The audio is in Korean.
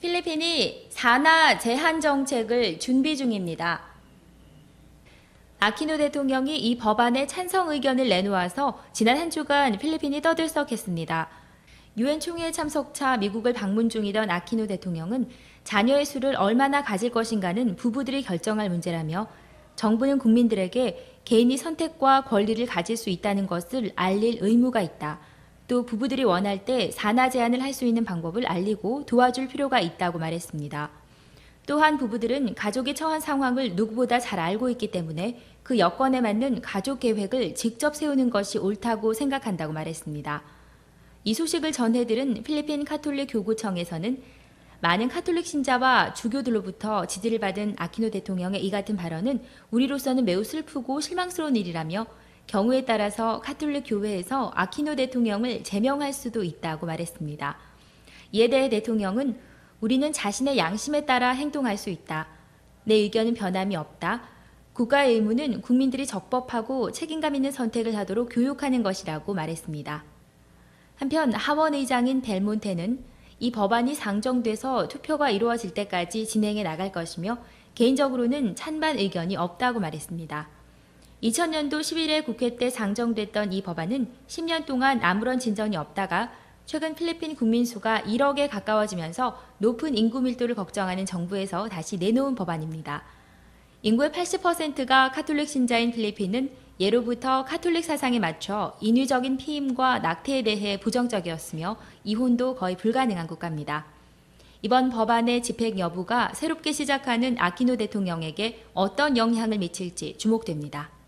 필리핀이 산하 제한 정책을 준비 중입니다. 아키노 대통령이 이 법안에 찬성 의견을 내놓아서 지난 한 주간 필리핀이 떠들썩했습니다. 유엔 총회 참석차 미국을 방문 중이던 아키노 대통령은 자녀의 수를 얼마나 가질 것인가는 부부들이 결정할 문제라며 정부는 국민들에게 개인이 선택과 권리를 가질 수 있다는 것을 알릴 의무가 있다. 또 부부들이 원할 때 산하 제한을 할 수 있는 방법을 알리고 도와줄 필요가 있다고 말했습니다. 또한 부부들은 가족이 처한 상황을 누구보다 잘 알고 있기 때문에 그 여건에 맞는 가족 계획을 직접 세우는 것이 옳다고 생각한다고 말했습니다. 이 소식을 전해들은 필리핀 카톨릭 교구청에서는 많은 카톨릭 신자와 주교들로부터 지지를 받은 아키노 대통령의 이 같은 발언은 우리로서는 매우 슬프고 실망스러운 일이라며 경우에 따라서 카톨릭 교회에서 아키노 대통령을 제명할 수도 있다고 말했습니다. 이에 대해 대통령은 우리는 자신의 양심에 따라 행동할 수 있다. 내 의견은 변함이 없다. 국가의 의무는 국민들이 적법하고 책임감 있는 선택을 하도록 교육하는 것이라고 말했습니다. 한편 하원 의장인 델몬테는 이 법안이 상정돼서 투표가 이루어질 때까지 진행해 나갈 것이며 개인적으로는 찬반 의견이 없다고 말했습니다. 2000년도 11일 국회 때 상정됐던 이 법안은 10년 동안 아무런 진전이 없다가 최근 필리핀 국민 수가 1억에 가까워지면서 높은 인구 밀도를 걱정하는 정부에서 다시 내놓은 법안입니다. 인구의 80%가 카톨릭 신자인 필리핀은 예로부터 카톨릭 사상에 맞춰 인위적인 피임과 낙태에 대해 부정적이었으며 이혼도 거의 불가능한 국가입니다. 이번 법안의 집행 여부가 새롭게 시작하는 아키노 대통령에게 어떤 영향을 미칠지 주목됩니다.